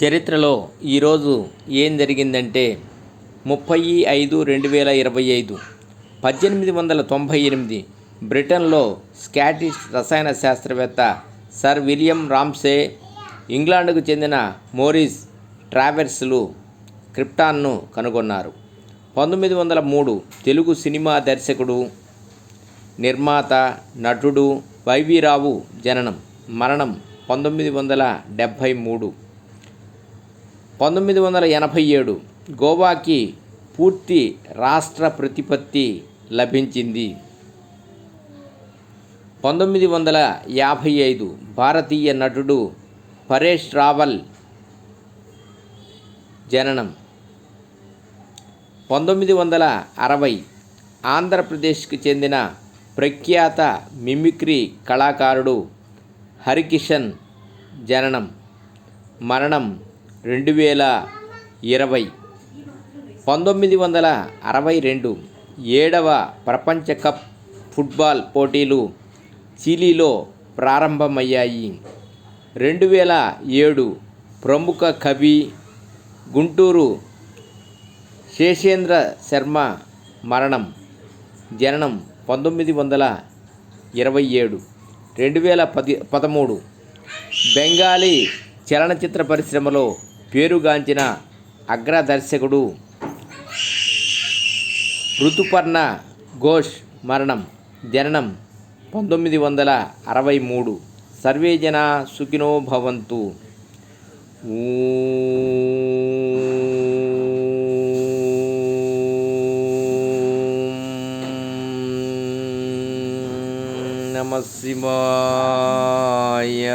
చరిత్రలో ఈరోజు ఏం జరిగిందంటే ముప్పై ఐదు రెండు వేల ఇరవై ఐదు పద్దెనిమిది వందల తొంభై ఎనిమిది బ్రిటన్లో స్కాటిష్ రసాయన శాస్త్రవేత్త సర్ విలియం రామ్సే ఇంగ్లాండ్కు చెందిన మోరిస్ ట్రావెర్స్లు క్రిప్టాన్ను కనుగొన్నారు. పంతొమ్మిది వందల మూడు తెలుగు సినిమా దర్శకుడు నిర్మాత నటుడు వైవిరావు జననం మరణం పంతొమ్మిది వందల డెబ్భై మూడు. పంతొమ్మిది వందల ఎనభై ఏడు గోవాకి పూర్తి రాష్ట్ర ప్రతిపత్తి లభించింది. పంతొమ్మిది వందల యాభై ఐదు భారతీయ నటుడు పరేష్ రావల్ జననం. పంతొమ్మిది వందల అరవై ఆంధ్రప్రదేశ్కి చెందిన ప్రఖ్యాత మిమిక్రీ కళాకారుడు హరికిషన్ జననం. మరణం రెండు వేల ఇరవై. పంతొమ్మిది వందల అరవై రెండు ఏడవ ప్రపంచ కప్ ఫుట్బాల్ పోటీలు చిలీలో ప్రారంభమయ్యాయి. రెండు వేల ఏడు ప్రముఖ కవి గుంటూరు శేషేంద్ర శర్మ మరణం జననం పంతొమ్మిది వందల ఇరవై ఏడు. రెండు వేల పది పదమూడు బెంగాలీ చలనచిత్ర పరిశ్రమలో పేరుగాంచిన అగ్రదర్శకుడు ఋతుపర్ణ ఘోష్ మరణం జననం పంతొమ్మిది వందల అరవై మూడు. సర్వే జన సుఖినో భవంతు. నమ శివాయ.